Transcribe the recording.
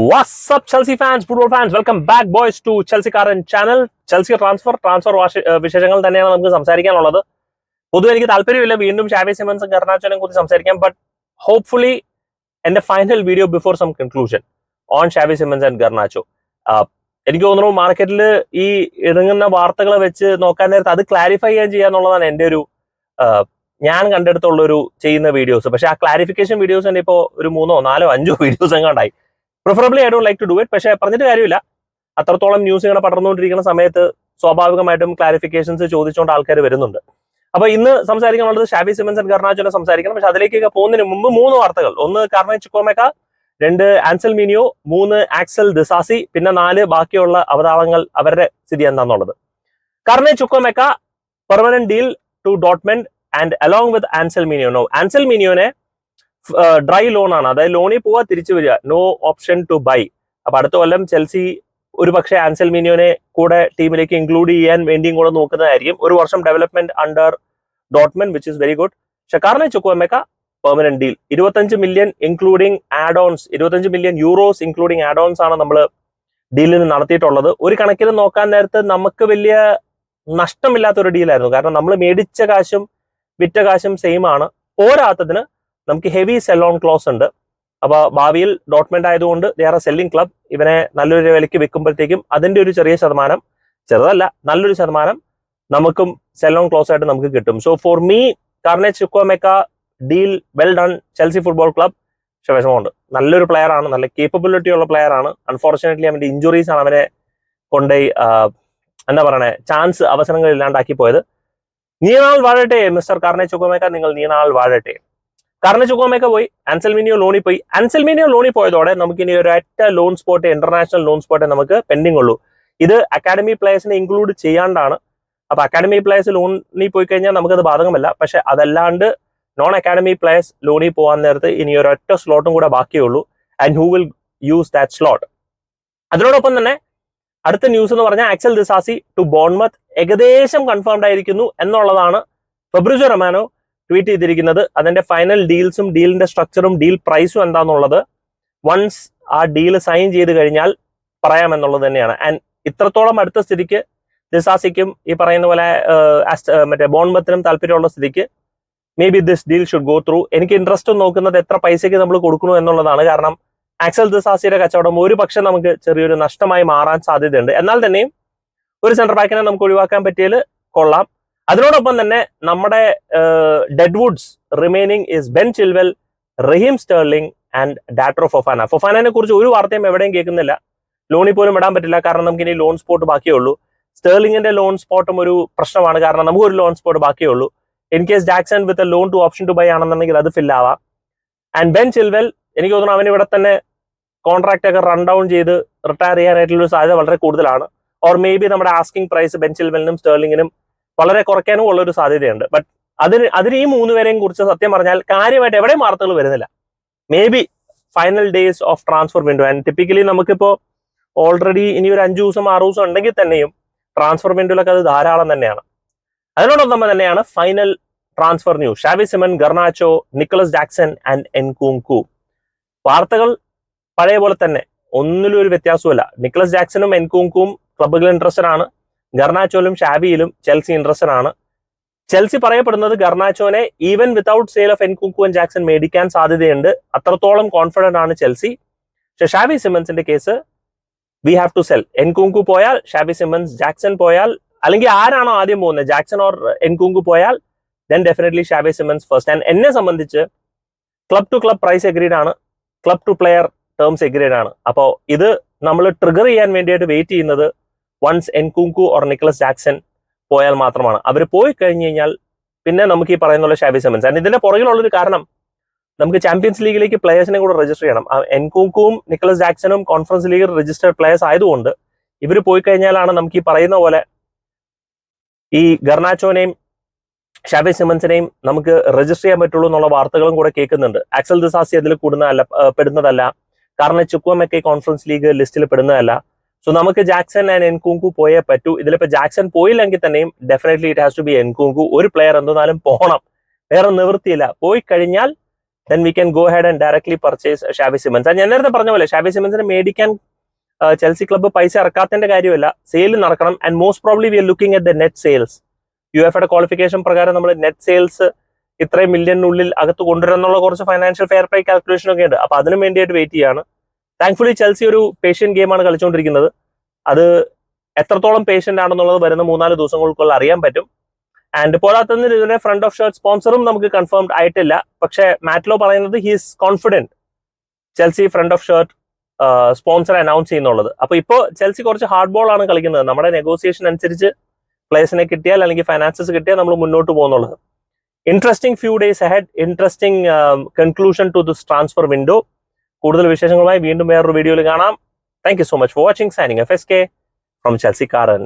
Chelsea fans, football fans? Welcome back, boys, to Chelsea Current channel. Chelsea transfer transfer വിശേഷങ്ങൾ തന്നെയാണ് നമുക്ക് സംസാരിക്കാനുള്ളത് പൊതുവെ എനിക്ക് താല്പര്യമില്ല വീണ്ടും ഷാവി സിമൻസും കർണാച്ചോനെ കുറിച്ച് സംസാരിക്കാം ബട്ട് ഹോപ്പ്ഫുള്ളി എന്റെ final video before some conclusion on Xavi Simons and Garnacho എനിക്ക് തോന്നുന്നു മാർക്കറ്റിൽ ഈ ഇറങ്ങുന്ന വാർത്തകളെ വെച്ച് നോക്കാൻ നേരത്തെ അത് ക്ലാരിഫൈ ചെയ്യാൻ ചെയ്യാന്നുള്ളതാണ് എന്റെ ഒരു ഞാൻ കണ്ടെടുത്തുള്ള ഒരു ചെയ്യുന്ന വീഡിയോസ് പക്ഷെ ആ ക്ലാരിഫിക്കേഷൻ വീഡിയോസ് തന്നെ ഇപ്പോൾ ഒരു മൂന്നോ നാലോ അഞ്ചോ videos എങ്ങാണ്ടായി preferably I do like to do it പക്ഷേ പറഞ്ഞിട്ട് കാര്യമില്ല. അത്രത്തോളം ന്യൂസ് ഇങ്ങനെ പടർന്നുകൊണ്ടിരിക്കുന്ന സമയത്ത് സ്വാഭാവികമായിട്ടും ക്ലാരിഫിക്കേഷൻസ് ചോദിച്ചുകൊണ്ട് ആൾക്കാർ വരുന്നുണ്ട്. അപ്പൊ ഇന്ന് സംസാരിക്കാനുള്ളത് ഷാബി സിമൻസൺ ഗർണാച്ചോനെ സംസാരിക്കണം. പക്ഷെ അതിലേക്കൊക്കെ പോകുന്നതിന് മുമ്പ് മൂന്ന് വാർത്തകൾ. ഒന്ന് കർണ ചിക്കോമേക്ക രണ്ട് ആൻസൽ മീനിയോ മൂന്ന് ആക്സൽ ദിസാസി പിന്നെ നാല് ബാക്കിയുള്ള അവതാളങ്ങൾ അവരുടെ സ്ഥിതി എന്താണെന്നുള്ളത് Carney Chukwuemeka permanent deal to ഡോട്ട്മെന്റ് and along with ആൻസൽ മീനിയോ നോ ആൻസൽ മീനിയോനെ ഡ്രൈ ലോൺ ആണ്. അതായത് ലോണിൽ പോവാ തിരിച്ചു വരിക. നോ ഓപ്ഷൻ ടു ബൈ അപ്പൊ അടുത്ത കൊല്ലം ചെൽസി ഒരു പക്ഷേ ആൻസൽ മീനിയോനെ കൂടെ ടീമിലേക്ക് ഇൻക്ലൂഡ് ചെയ്യാൻ വേണ്ടിയും കൂടെ നോക്കുന്നതായിരിക്കും. ഒരു വർഷം ഡെവലപ്മെന്റ് അണ്ടർ ഡോട്ട്മെൻ വിച്ച് ഇസ് വെരി ഗുഡ് ഷക്കാറിനെ ചുക്കുവമ്മക്ക പെർമനന്റ് ഡീൽ ഇരുപത്തഞ്ച് മില്യൺ ഇൻക്ലൂഡിംഗ് ആഡ് ഓൺസ് ഇരുപത്തഞ്ച് million euros including add ons ആണ് നമ്മൾ ഡീലിന് നടത്തിയിട്ടുള്ളത്. ഒരു കണക്കിന് നോക്കാൻ നേരത്ത് നമുക്ക് വലിയ നഷ്ടമില്ലാത്ത ഒരു ഡീലായിരുന്നു കാരണം നമ്മൾ മേടിച്ച കാശും വിറ്റ കാശും സെയിം ആണ്. പോരാത്തതിന് നമുക്ക് ഹെവി സെല്ലോൺ ക്ലോസ് ഉണ്ട്. അപ്പോൾ ഭാവിയിൽ ഡോട്ട്മെന്റ് ആയതുകൊണ്ട് ദേ വേറെ സെല്ലിംഗ് ക്ലബ് ഇവനെ നല്ലൊരു വിലയ്ക്ക് വിൽക്കുമ്പോഴത്തേക്കും അതിന്റെ ഒരു ചെറിയ ശതമാനം ചെറുതല്ല നല്ലൊരു ശതമാനം നമുക്കും സെല്ലോൺ ക്ലോസ് ആയിട്ട് നമുക്ക് കിട്ടും. So for me Carney Chukwuemeka deal well done Chelsea football club പക്ഷെ വിഷമമുണ്ട്. നല്ലൊരു പ്ലെയർ ആണ് നല്ല കേപ്പബിലിറ്റി ഉള്ള പ്ലെയർ ആണ്. അൺഫോർച്ചുനേറ്റ്ലി അവന്റെ ഇഞ്ചുറീസ് ആണ് അവനെ കൊണ്ടുപോയി എന്താ പറയണേ ചാൻസ് അവസരങ്ങൾ ഇല്ലാണ്ടാക്കി പോയത് നീനാൾ വാഴട്ടെ മിസ്റ്റർ കാർണേ ചുക്കോമേക്ക നിങ്ങൾ നീനാൾ വാഴട്ടെ. കാർണെ ചുക്കോമേക്ക പോയി അൻസൽമിനിയോ ലോണിൽ പോയി. അൻസൽമിനിയോ ലോണിൽ പോയതോടെ നമുക്ക് ഇനി ഒരു ഒറ്റ loan spot international loan spot നമുക്ക് പെൻഡിങ് ഉള്ളൂ. ഇത് അക്കാഡമി പ്ലേയേഴ്സിനെ ഇൻക്ലൂഡ് ചെയ്യാണ്ടാണ്. അപ്പൊ അക്കാഡമി പ്ലേയേഴ്സ് ലോണിൽ പോയി കഴിഞ്ഞാൽ നമുക്കത് ബാധകമല്ല. പക്ഷെ അതല്ലാണ്ട് നോൺ അക്കാഡമി പ്ലേയേഴ്സ് ലോണിൽ പോകാൻ നേരത്ത് ഇനി ഒരൊറ്റ സ്ലോട്ടും കൂടെ ബാക്കിയുള്ളൂ. And who will use that slot അതിനോടൊപ്പം തന്നെ അടുത്ത ന്യൂസ് എന്ന് പറഞ്ഞാൽ ആക്സൽ ദിസാസി ടു ബോൺമത്ത് ഏകദേശം കൺഫേംഡ് ആയിരിക്കുന്നു എന്നുള്ളതാണ് ഫെബ്രുജോ റൊമാനോ ട്വീറ്റ് ചെയ്തിരിക്കുന്നത് അതിന്റെ ഫൈനൽ ഡീൽസും ഡീലിന്റെ സ്ട്രക്ചറും ഡീൽ പ്രൈസും എന്താണെന്നുള്ളത് വൺസ് ആ ഡീൽ സൈൻ ചെയ്ത് കഴിഞ്ഞാൽ പറയാമെന്നുള്ളത് തന്നെയാണ്. ആൻഡ് ഇത്രത്തോളം അടുത്ത സ്ഥിതിക്ക് ദിസാസിക്കും ഈ പറയുന്ന പോലെ മറ്റേ ബോൺബത്തിനും താല്പര്യമുള്ള സ്ഥിതിക്ക് maybe this deal should go through എനിക്ക് ഇൻട്രസ്റ്റ് നോക്കുന്നത് എത്ര പൈസയ്ക്ക് നമ്മൾ കൊടുക്കണു എന്നുള്ളതാണ്. കാരണം ആക്സൽ ദിസാസിയുടെ കച്ചവടം ഒരു പക്ഷെ നമുക്ക് ചെറിയൊരു നഷ്ടമായി മാറാൻ സാധ്യതയുണ്ട്. എന്നാൽ തന്നെയും ഒരു സെന്റർ ബാക്കിനെ നമുക്ക് ഒഴിവാക്കാൻ പറ്റിയാൽ കൊള്ളാം. അതിനോടൊപ്പം തന്നെ നമ്മുടെ dead woods remaining is Ben Chilwell Raheem Sterling and Datro Fofana ഫൊഫാനെ കുറിച്ച് ഒരു വാർത്തയും എവിടെയും കേൾക്കുന്നില്ല. ലോണിൽ പോലും ഇടാൻ പറ്റില്ല. കാരണം നമുക്ക് ഇനി ലോൺ സ്പോട്ട് ബാക്കിയേ ഉള്ളൂ സ്റ്റേർലിംഗിന്റെ ലോൺ സ്പോട്ടും ഒരു പ്രശ്നമാണ്. കാരണം നമുക്ക് ഒരു ലോൺ സ്പോട്ട് ബാക്കിയേ ഉള്ളൂ in case Jackson with a loan to option to buy ആണെന്നുണ്ടെങ്കിൽ അത് ഫിൽ ആവാം. ആൻഡ് ബെൻ ചിൽവെൽ എനിക്ക് തോന്നുന്നു അവൻ ഇവിടെ തന്നെ കോൺട്രാക്ട് ഒക്കെ റൺ ഡൗൺ ചെയ്ത് റിട്ടയർ ചെയ്യാനായിട്ടുള്ള സാധ്യത വളരെ കൂടുതലാണ്. ഓർ മേ ബി നമ്മുടെ ആസ്കിംഗ് പ്രൈസ് ബെൻ ചിൽവെലിനും സ്റ്റേർലിംഗിനും വളരെ കുറയ്ക്കാനും ഉള്ള ഒരു സാധ്യതയുണ്ട്. ബട്ട് അതിന് അതിന് ഈ മൂന്ന് പേരെയും കുറിച്ച് സത്യം പറഞ്ഞാൽ കാര്യമായിട്ട് എവിടെയും വാർത്തകൾ വരുന്നില്ല. Maybe final days of transfer window and typically നമുക്കിപ്പോൾ ഓൾറെഡി ഇനി ഒരു അഞ്ചു ദിവസം ആറു ദിവസം ഉണ്ടെങ്കിൽ തന്നെയും ട്രാൻസ്ഫർ വിൻഡോയിലൊക്കെ അത് ധാരാളം തന്നെയാണ്. അതിനോടൊപ്പം തന്നെയാണ് final transfer news Xavi Simon Garnacho Nicolas Jackson and Nkunku വാർത്തകൾ പഴയ പോലെ തന്നെ ഒന്നിലും ഒരു വ്യത്യാസവുമല്ല. നിക്കോളസ് ജാക്സണും എൻകുങ്കും ക്ലബുകൾ ഇൻട്രസ്റ്റഡ് ആണ്. ഗർണാച്ചോയിലും ഷാബിയിലും ചെൽസി ഇൻട്രസ്റ്റഡ് ആണ്. ചെൽസി പറയപ്പെടുന്നത് ഗർണാച്ചോനെ even without sale of Nkunku and Jackson മേടിക്കാൻ സാധ്യതയുണ്ട്. അത്രത്തോളം കോൺഫിഡന്റ് ആണ് ചെൽസി. പക്ഷെ ഷാബി സിമൻസിന്റെ case we have to sell Nkunku പോയാൽ ഷാബി സിമൻസ് ജാക്സൺ പോയാൽ അല്ലെങ്കിൽ ആരാണോ ആദ്യം പോകുന്നത് ജാക്സൺ ഓർ എൻകുങ്കു പോയാൽ ദെൻ ഡെഫിനറ്റ്ലി ഷാബി സിമൻസ് ഫസ്റ്റ് ആൻഡ് എന്നെ സംബന്ധിച്ച് club to club price agreed ആണ്. Club to player terms agreed ആണ്. അപ്പോൾ ഇത് നമ്മൾ ട്രിഗർ ചെയ്യാൻ വേണ്ടിയിട്ട് വെയിറ്റ് ചെയ്യുന്നത് once Nkunku or Nicolas Jackson പോയാൽ മാത്രമാണ്. അവർ പോയി കഴിഞ്ഞു കഴിഞ്ഞാൽ പിന്നെ നമുക്ക് ഈ പറയുന്ന പോലെ സെമൻസ് ആൻഡ് ഇതിന്റെ പുറകിലുള്ളൊരു കാരണം നമുക്ക് ചാമ്പ്യൻസ് ലീഗിലേക്ക് പ്ലേയേഴ്സിനെ കൂടെ രജിസ്റ്റർ ചെയ്യണം. എൻകുങ്കുവും നിക്കലസ് ജാക്സണും കോൺഫറൻസ് ലീഗിൽ രജിസ്റ്റേഡ് പ്ലേയേഴ്സ് ആയതുകൊണ്ട് ഇവർ പോയി കഴിഞ്ഞാലാണ് നമുക്ക് ഈ പറയുന്ന പോലെ ഈ ഗർണാച്ചോനെയും ഷാബി സിമൻസിനെയും നമുക്ക് രജിസ്റ്റർ ചെയ്യാൻ പറ്റുള്ളൂ എന്നുള്ള വാർത്തകളും കൂടെ കേൾക്കുന്നുണ്ട്. ആക്സൽ ദിസാസി അതിൽ കൂടുന്നതല്ല പെടുന്നതല്ല. കാരണം ചുക്കുവമൊക്കെ കോൺഫറൻസ് ലീഗ് ലിസ്റ്റിൽ പെടുന്നതല്ല. സോ നമുക്ക് ജാക്സൺ ആൻഡ് എൻകുങ്കു പോയേ പറ്റൂ. ഇതിലിപ്പോ ജാക്സൺ പോയില്ലെങ്കിൽ തന്നെയും definitely it has to be Nkunku ഒരു പ്ലെയർ എന്തെന്നാലും പോകണം വേറെ നിവൃത്തിയില്ല. പോയി കഴിഞ്ഞാൽ then we can go head and directly purchase Shabi Simons ഞാൻ നേരത്തെ പറഞ്ഞ പോലെ ഷാബി സിമൻസിനെ മേടിക്കാൻ ചെൽസി ക്ലബ്ബ് പൈസ ഇറക്കാത്തതിന്റെ കാര്യമല്ല. സെയിൽ നടക്കണം. And most probably we are looking at the net sales UEFA qualification പ്രകാരം നമ്മൾ നെറ്റ് സെയിൽസ് ഇത്രയും മില്യണിനുള്ളിൽ അകത്ത് കൊണ്ടുവരുന്നുള്ള കുറച്ച് ഫൈനാൻഷ്യൽ ഫെയർ പ്രൈ കാൽക്കുലേഷൻ ഒക്കെ ഉണ്ട്. അപ്പൊ അതിനു വേണ്ടിയിട്ട് വെയിറ്റ് ചെയ്യാണ്. താങ്ക്ഫുള്ളി ചെൽസി ഒരു പേഷ്യൻ ഗെയിമാണ് കളിച്ചുകൊണ്ടിരിക്കുന്നത് അത് എത്രത്തോളം പേഷ്യന്റ് ആണെന്നുള്ളത് വരുന്ന മൂന്നാൽ ദിവസങ്ങൾക്കുള്ള അറിയാൻ പറ്റും. ആൻഡ് പോരാത്തതിന് ഇതിന്റെ ഫ്രണ്ട് ഓഫ് ഷർട്ട് സ്പോൺസറും നമുക്ക് കൺഫേംഡ് ആയിട്ടില്ല. പക്ഷെ മാറ്റ്ലോ പറയുന്നത് he's confident Chelsea front of shirt sponsor announce ചെയ്യുന്നുള്ളത്. അപ്പൊ ഇപ്പോൾ ചെൽസി കുറച്ച് ഹാർഡ് ബോൾ ആണ് കളിക്കുന്നത്. നമ്മുടെ നെഗോസിയേഷൻ അനുസരിച്ച് പ്ലേസിനെ കിട്ടിയാൽ അല്ലെങ്കിൽ ഫൈനാൻസസ് കിട്ടിയാൽ നമ്മൾ മുന്നോട്ട് പോകുന്നുള്ളത്. Interesting few days ahead interesting conclusion to this transfer window കൂടുതൽ വിശേഷങ്ങളുമായി വീണ്ടും വേറൊരു വീഡിയോയിൽ കാണാം. Thank so much for watching signing F S K from Chelsea കാരൻ